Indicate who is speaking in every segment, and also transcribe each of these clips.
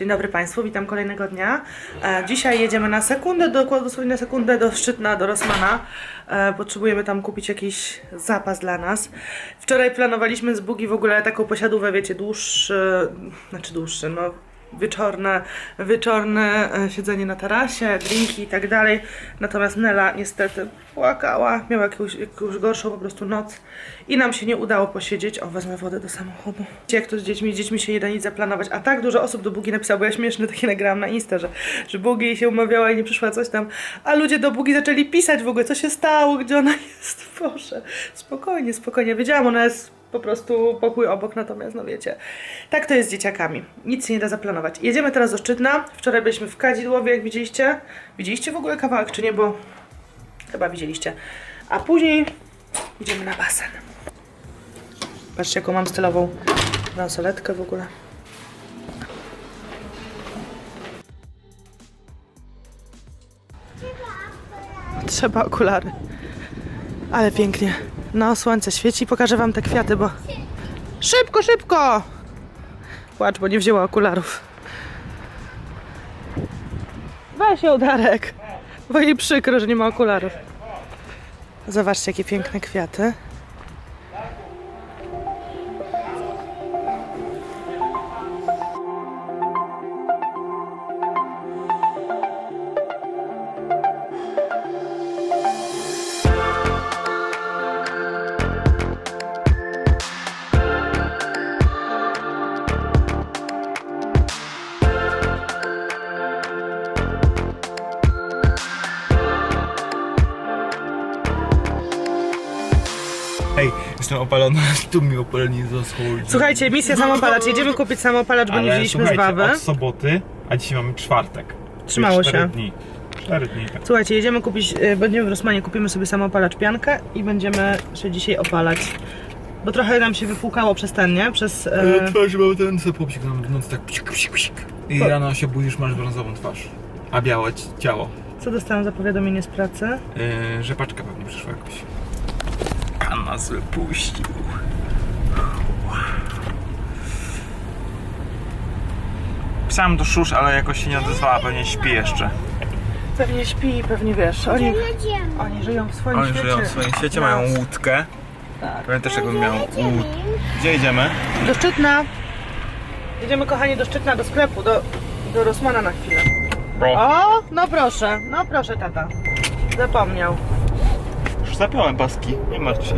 Speaker 1: Dzień dobry Państwu, witam kolejnego dnia. E, dzisiaj jedziemy na sekundę, dokładnie na sekundę do Szczytna, do Rosmana. E, potrzebujemy tam kupić jakiś zapas dla nas. Wczoraj planowaliśmy z Bugi w ogóle taką posiadówę, wiecie, dłuższy, znaczy dłuższy, no wieczorne, wieczorne e, siedzenie na tarasie, drinki i tak dalej. Natomiast Nela niestety płakała, miała jakąś, jakąś gorszą po prostu noc i nam się nie udało posiedzieć. O, wezmę wodę do samochodu. Jak to z dziećmi? Z dziećmi się nie da nic zaplanować, a tak dużo osób do Bugi napisało, bo ja śmieszne takie nagrałam na Insta, że, że Bugi się umawiała i nie przyszła coś tam, a ludzie do Bugi zaczęli pisać w ogóle, co się stało, gdzie ona jest. Boże, spokojnie, spokojnie. Wiedziałam, ona jest po prostu pokój obok, natomiast no wiecie, tak to jest z dzieciakami. Nic się nie da zaplanować. Jedziemy teraz do Szczytna. Wczoraj byliśmy w Kadzidłowie, jak widzieliście. Widzieliście w ogóle kawałek, czy nie? Bo chyba widzieliście. A później idziemy na basen. Patrzcie, jaką mam stylową bransoletkę w ogóle. Trzeba okulary. Ale pięknie. No, słońce świeci. Pokażę wam te kwiaty, bo... Szybko, szybko! Płacz, bo nie wzięła okularów. Weź ją, Darek. Bo jej przykro, że nie ma okularów. Zobaczcie, jakie piękne kwiaty.
Speaker 2: Jestem opalony, tu mi opalenie zaschodzi.
Speaker 1: Słuchajcie, misja samopalacz. Jedziemy kupić samopalacz, bo nie
Speaker 2: Ale
Speaker 1: wzięliśmy z
Speaker 2: słuchajcie,
Speaker 1: Wawy.
Speaker 2: od soboty, a dzisiaj mamy czwartek.
Speaker 1: Trzymało
Speaker 2: Cztery
Speaker 1: się.
Speaker 2: dni. Cztery dni. tak.
Speaker 1: Słuchajcie, jedziemy kupić, y, będziemy w Rosmanie, kupimy sobie samopalacz piankę i będziemy się dzisiaj opalać. Bo trochę nam się wypłukało przez ten, nie? Przez...
Speaker 2: E...
Speaker 1: E,
Speaker 2: Twarz mamy ten sobie popsik nam w nocy tak psik, psik, psik. I rano się budzisz, masz brązową twarz. A białe ci- ciało.
Speaker 1: co dostałam za powiadomienie z pracy?
Speaker 2: Yy, rzepaczka pewnie przyszła jakoś. A nas wypuścił. Pisałem do Szusz, ale jakoś się nie odezwała, pewnie śpi jeszcze.
Speaker 1: Pewnie śpi, pewnie wiesz. Oni, oni żyją w swoim
Speaker 2: Oni
Speaker 1: świecie.
Speaker 2: żyją w swoim świecie, mają łódkę.
Speaker 1: Tak.
Speaker 2: Pamiętasz jakbym miał łódkę? Gdzie idziemy?
Speaker 1: Do Szczytna. Jedziemy, kochani, do Szczytna, do sklepu, do, do Rosmana na chwilę. O, no proszę, no proszę, tata. Zapomniał.
Speaker 2: Zapiąłem paski, nie martw się.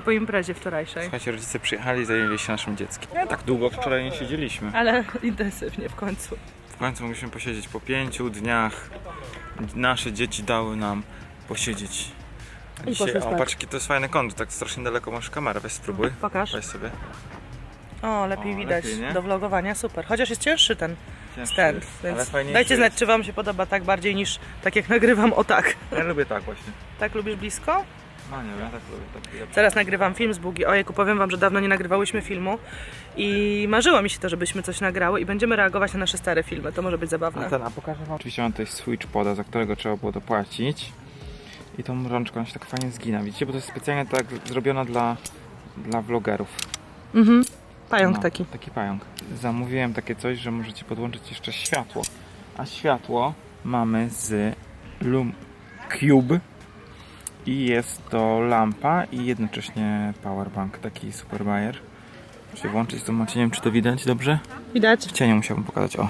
Speaker 1: Po imprezie wczorajszej.
Speaker 2: Słuchajcie, rodzice przyjechali i zajęli się naszym dzieckiem. Nie tak długo wczoraj nie siedzieliśmy.
Speaker 1: Ale intensywnie w końcu.
Speaker 2: W końcu mogliśmy posiedzieć po pięciu dniach. Nasze dzieci dały nam posiedzieć.
Speaker 1: I
Speaker 2: Dzisiaj,
Speaker 1: poszły
Speaker 2: o,
Speaker 1: spać.
Speaker 2: jaki to jest fajny kąt, tak strasznie daleko masz kamerę, weź spróbuj.
Speaker 1: Pokaż.
Speaker 2: Weź sobie.
Speaker 1: O, lepiej
Speaker 2: O,
Speaker 1: widać
Speaker 2: lepiej, nie?
Speaker 1: do vlogowania, super. Chociaż jest cięższy ten
Speaker 2: Cięższy
Speaker 1: stand,
Speaker 2: jest,
Speaker 1: więc
Speaker 2: ale fajniejszy
Speaker 1: dajcie znać,
Speaker 2: jest.
Speaker 1: czy wam się podoba tak bardziej niż tak jak nagrywam o tak.
Speaker 2: Ja lubię tak właśnie.
Speaker 1: Tak lubisz blisko?
Speaker 2: No nie ja tak lubię. Tak lubię.
Speaker 1: Teraz nagrywam film z Bugi. Ojejku, powiem wam, że dawno nie nagrywałyśmy filmu i marzyło mi się to, żebyśmy coś nagrały i będziemy reagować na nasze stare filmy. To może być zabawne.
Speaker 2: A ten, a pokażę wam. Oczywiście mam tutaj switch poda, za którego trzeba było dopłacić. I tą rączką się tak fajnie zgina, widzicie? Bo to jest specjalnie tak zrobiona dla, dla vlogerów.
Speaker 1: Mhm. Pająk
Speaker 2: No,
Speaker 1: taki.
Speaker 2: Taki pająk. Zamówiłem takie coś, że możecie podłączyć jeszcze światło. A światło mamy z Lum Cube. I jest to lampa i jednocześnie powerbank, taki super bajer. Muszę włączyć to macie, nie wiem czy to widać dobrze.
Speaker 1: Widać?
Speaker 2: W cieniu musiałbym pokazać, o.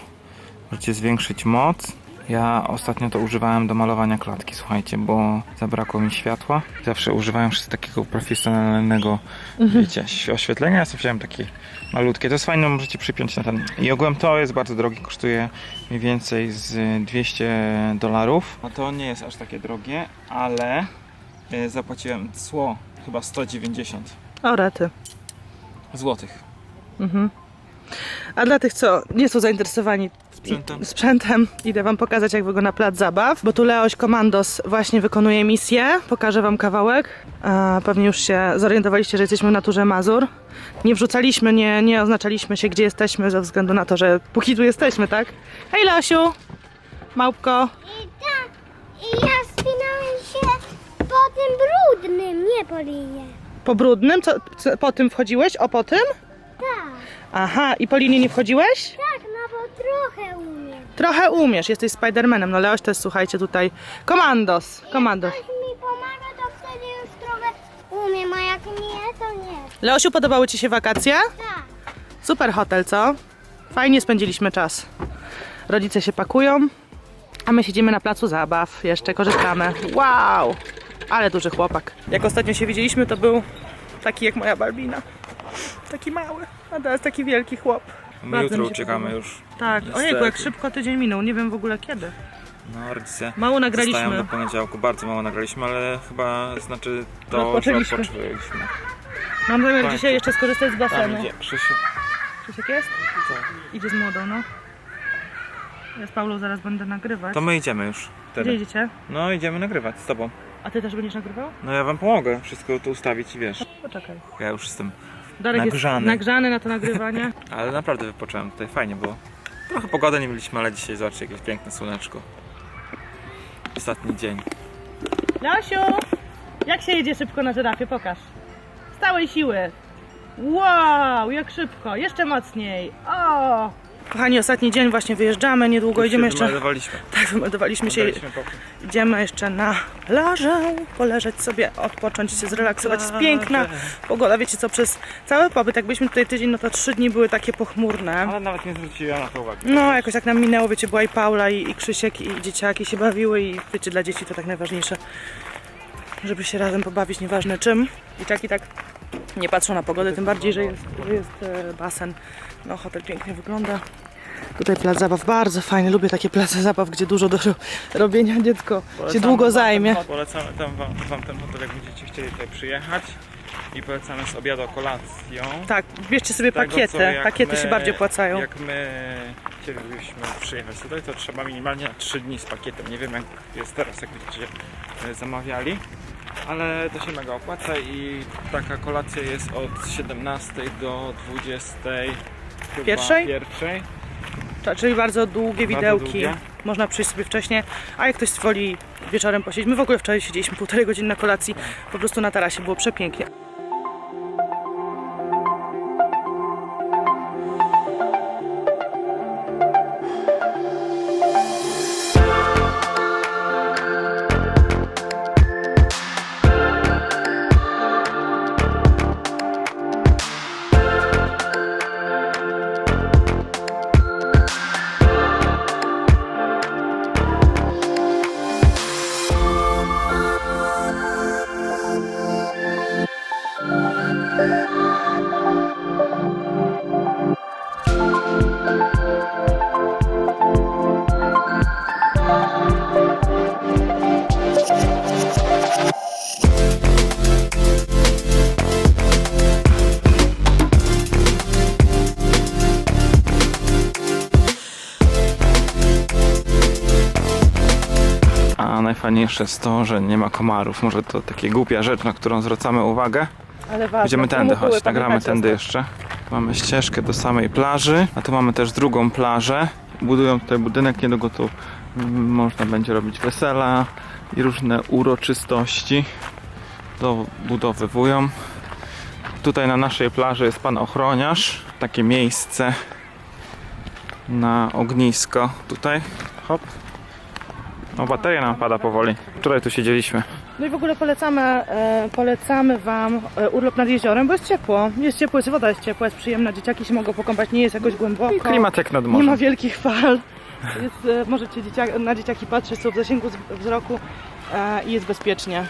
Speaker 2: Możecie zwiększyć moc. Ja ostatnio to używałem do malowania klatki, słuchajcie, bo zabrakło mi światła. Zawsze używałem z takiego profesjonalnego, wiecie, ś- oświetlenia. Ja sobie wziąłem takie malutkie. To jest fajne, możecie przypiąć na ten. I ogółem to jest bardzo drogie, kosztuje mniej więcej z 200 dolarów. No to nie jest aż takie drogie, ale zapłaciłem cło chyba 190
Speaker 1: O, rety.
Speaker 2: złotych.
Speaker 1: Mhm. A dla tych, co nie są zainteresowani
Speaker 2: Sprzętem.
Speaker 1: sprzętem, idę wam pokazać, jak wygląda plac zabaw, bo tu Leoś Komandos właśnie wykonuje misję. Pokażę wam kawałek. A, pewnie już się zorientowaliście, że jesteśmy w naturze Mazur. Nie wrzucaliśmy, nie, nie oznaczaliśmy się, gdzie jesteśmy, ze względu na to, że póki tu jesteśmy, tak? Hej Leosiu! Małpko!
Speaker 3: I tak, i ja tym brudnym, nie po linie.
Speaker 1: Po brudnym? Co, co, po tym wchodziłeś? O, po tym?
Speaker 3: Tak,
Speaker 1: Aha, i po linii nie wchodziłeś?
Speaker 3: tak, no bo trochę umiem.
Speaker 1: Trochę umiesz, jesteś Spidermanem. No Leoś jest, słuchajcie, tutaj komandos, komandos.
Speaker 3: Jak ktoś mi pomaga, to wtedy już trochę umiem, a jak nie, to nie.
Speaker 1: Leosiu, podobały Ci się wakacje?
Speaker 3: Tak,
Speaker 1: Super hotel, co? Fajnie spędziliśmy czas. Rodzice się pakują, a my siedzimy na placu zabaw, jeszcze korzystamy. Wow! Ale duży chłopak. Jak ostatnio się widzieliśmy, to był taki jak moja Barbina. Taki mały, a teraz taki wielki chłop.
Speaker 2: My
Speaker 1: Bardzo
Speaker 2: jutro
Speaker 1: mi się
Speaker 2: uciekamy
Speaker 1: podoba.
Speaker 2: już.
Speaker 1: Tak,
Speaker 2: Niestety.
Speaker 1: ojejku, jak szybko tydzień minął, nie wiem w ogóle kiedy.
Speaker 2: No, rodzice
Speaker 1: Mało nagraliśmy.
Speaker 2: do poniedziałku, bardzo mało nagraliśmy, ale chyba znaczy to, że
Speaker 1: Odpoczęliśmy.
Speaker 2: odpoczęliśmy.
Speaker 1: Mam zamiar
Speaker 2: Tak.
Speaker 1: dzisiaj jeszcze skorzystać z
Speaker 2: Tam
Speaker 1: basenu.
Speaker 2: idzie Krzysiu.
Speaker 1: Krzysiek jest? Idzie z młodą, no. Ja z Paulą zaraz będę nagrywać.
Speaker 2: To my idziemy już.
Speaker 1: Gdzie
Speaker 2: Wtedy.
Speaker 1: idziecie?
Speaker 2: No idziemy nagrywać z tobą.
Speaker 1: A ty też będziesz nagrywał?
Speaker 2: No ja wam pomogę wszystko tu ustawić i wiesz.
Speaker 1: Poczekaj.
Speaker 2: Ja już jestem.
Speaker 1: Darek
Speaker 2: Nagrzany.
Speaker 1: jest nagrzany na to nagrywanie.
Speaker 2: Ale naprawdę wypocząłem tutaj, fajnie było. Trochę pogody nie mieliśmy, ale dzisiaj zobaczcie jakieś piękne słoneczko. Ostatni dzień.
Speaker 1: Jasiu! Jak się jedzie szybko na żyrafie? Pokaż. Z całej siły. Wow, jak szybko. Jeszcze mocniej. O! Kochani, ostatni dzień właśnie wyjeżdżamy, niedługo idziemy jeszcze.
Speaker 2: Wymeldowaliśmy.
Speaker 1: Tak, wymeldowaliśmy się. Idziemy jeszcze na plażę, poleżeć sobie, odpocząć się, zrelaksować. Jest piękna pogoda. Wiecie co, przez cały pobyt, jak byliśmy tutaj tydzień, no to trzy dni były takie pochmurne.
Speaker 2: Ale nawet nie zwróciłem na to uwagi.
Speaker 1: No, jakoś tak nam minęło, wiecie, była i Paula, i, i Krzysiek, i dzieciaki się bawiły i wiecie, dla dzieci to tak najważniejsze, żeby się razem pobawić, nieważne czym. Dzieciaki tak nie patrzą na pogodę, tym bardziej, że jest, że jest e, basen. No, hotel pięknie wygląda. Tutaj plac zabaw bardzo fajny, lubię takie place zabaw, gdzie dużo do ro- robienia dziecko się
Speaker 2: Polecamy
Speaker 1: długo
Speaker 2: wam
Speaker 1: zajmie.
Speaker 2: Ten, polecamy tam wam, wam ten hotel, jak będziecie chcieli tutaj przyjechać. I polecamy z obiadu kolacją.
Speaker 1: Tak, bierzcie sobie
Speaker 2: Tego,
Speaker 1: pakiety,
Speaker 2: co
Speaker 1: pakiety
Speaker 2: my-
Speaker 1: się bardziej opłacają.
Speaker 2: Jak my chcielibyśmy przyjechać tutaj, to trzeba minimalnie na 3 dni z pakietem. Nie wiem jak jest teraz, jak będziecie zamawiali. Ale to się mega opłaca i taka kolacja jest od 17 do 20 chyba
Speaker 1: Pierwszej?
Speaker 2: pierwszej.
Speaker 1: Czyli bardzo długie widełki.
Speaker 2: długie.
Speaker 1: Można przyjść sobie wcześniej, a jak ktoś woli wieczorem posiedzieć. My w ogóle wczoraj siedzieliśmy półtorej godziny na kolacji, po prostu na tarasie, było przepięknie.
Speaker 2: A najfajniejsze jest to, że nie ma komarów. Może to takie głupia rzecz, na którą zwracamy uwagę.
Speaker 1: Ale ważne.
Speaker 2: Będziemy tędy, chodź, nagramy tędy jeszcze. Mamy ścieżkę do samej plaży, a tu mamy też drugą plażę. Budują tutaj budynek, niedługo tu można będzie robić wesela i różne uroczystości dobudowywują. Tutaj na naszej plaży jest pan ochroniarz, takie miejsce na ognisko. Tutaj, hop. No bateria nam pada powoli. Wczoraj tu siedzieliśmy.
Speaker 1: No i w ogóle polecamy, e, polecamy Wam e, urlop nad jeziorem, bo jest ciepło. Jest ciepło, jest woda jest ciepła, jest przyjemna, dzieciaki się mogą pokąpać, nie jest jakoś głęboko.
Speaker 2: I klimat jak nad
Speaker 1: Nie ma
Speaker 2: morzem.
Speaker 1: wielkich fal. Jest, e, możecie dzieciak, na dzieciaki patrzeć, są w zasięgu z- wzroku e, i jest bezpiecznie.